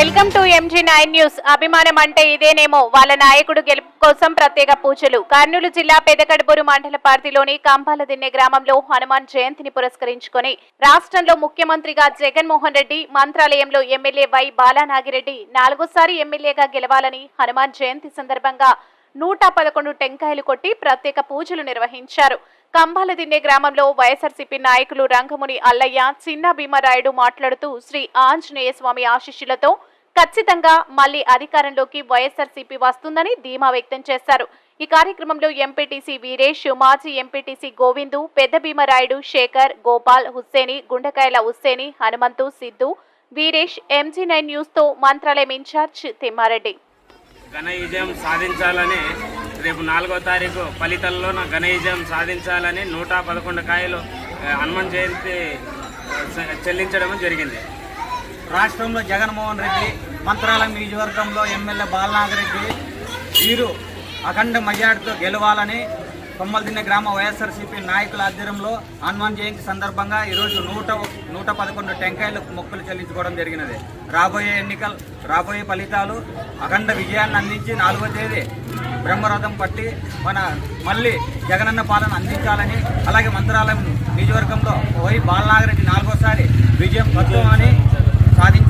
Welcome to MG nine news అభిమానం అంటే ఇదేనేమో. వాళ్ళ నాయకుడు గెలుపు కోసం ప్రత్యేక పూజలు. కర్నూలు జిల్లా పెదకడబూరు మండల పార్టీలోని కంపాలదిన్నె గ్రామంలో హనుమాన్ జయంతిని పురస్కరించుకొని రాష్ట్రంలో ముఖ్యమంత్రిగా జగన్మోహన్ రెడ్డి మంత్రాలయంలో ఎమ్మెల్యే వై బాలానాగిరెడ్డి నాలుగోసారి ఎమ్మెల్యేగా గెలవాలని హనుమాన్ జయంతి సందర్భంగా నూట పదకొండు టెంకాయలు కొట్టి ప్రత్యేక పూజలు నిర్వహించారు. కంబాలదిన్నె గ్రామంలో వైఎస్ఆర్సీపీ నాయకులు రంగముని అల్లయ్య చిన్న భీమరాయుడు మాట్లాడుతూ శ్రీ ఆంజనేయ స్వామి ఆశీస్సులతో ఖచ్చితంగా మళ్ళీ అధికారంలోకి వైఎస్ఆర్సీపీ వస్తుందని ధీమా వ్యక్తం చేశారు. ఈ కార్యక్రమంలో ఎంపీటీసీ వీరేష్ మాజీ ఎంపీటీసీ గోవిందు పెద్ద భీమరాయుడు శేఖర్ గోపాల్ హుస్సేని గుండకాయల హుస్సేని హనుమంతు సిద్ధు వీరేష్ ఎంజీ నైన్ న్యూస్తో మంత్రాలయం ఇన్ఛార్జ్ తిమ్మారెడ్డి. ఘన విజయం సాధించాలని రేపు నాలుగో తారీఖు ఫలితాల్లో నా ఘన విజయం సాధించాలని నూట పదకొండు కాయలు ఆ, హనుమాన్ జయంతి చెల్లించడం జరిగింది. రాష్ట్రంలో జగన్మోహన్ రెడ్డి మంత్రాలయం నియోజకవర్గంలో ఎమ్మెల్యే బాలనాగరెడ్డి వీరు అఖండ మెజార్టీతో గెలవాలని కొమ్మలదిన్నె గ్రామ వైఎస్ఆర్సీపీ నాయకుల ఆధ్వర్యంలో హనుమాన్ జయంతి సందర్భంగా ఈరోజు నూట నూట పదకొండు టెంకాయలు మొక్కులు చెల్లించుకోవడం జరిగినది. రాబోయే ఎన్నికలు రాబోయే ఫలితాలు అఖండ విజయాన్ని అందించి నాలుగో తేదీ బ్రహ్మరథం పట్టి మన మళ్ళీ జగనన్న పాలన అందించాలని అలాగే మంత్రాలయం నియోజకవర్గంలో పోయి బాలనాగరెడ్డి నాలుగోసారి విజయం తత్వమని అని సాధిస్తాడని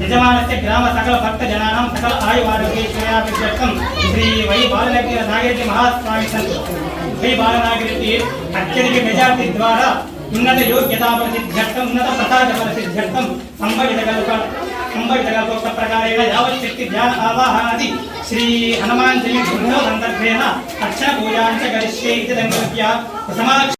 యజమానస్య గ్రామ సకల భక్త జనానాం సకల ఆయు ఆయువారోగ్యశ్వర్యాభిత్యర్థం శ్రీ వై బాలనగి నాగిరెడ్డి మహాస్వామి సంతు వై బాలనాగిరెడ్డి అత్యధిక మెజార్టీ ద్వారా ఉన్నత యోగ్యతా ప్రసిద్ధ్యర్థం ఉన్నత ప్రసాద ప్రసిద్ధ్యర్థం సంభవిత కల్ప ప్రకారేణ యావత్ శక్తి ధ్యాన ఆవాహనాది శ్రీ హనుమాన్ జయంతి సందర్భేణ అర్చన పూజాంచ గరిష్యే ఇది సంకల్ప్య ప్రథమా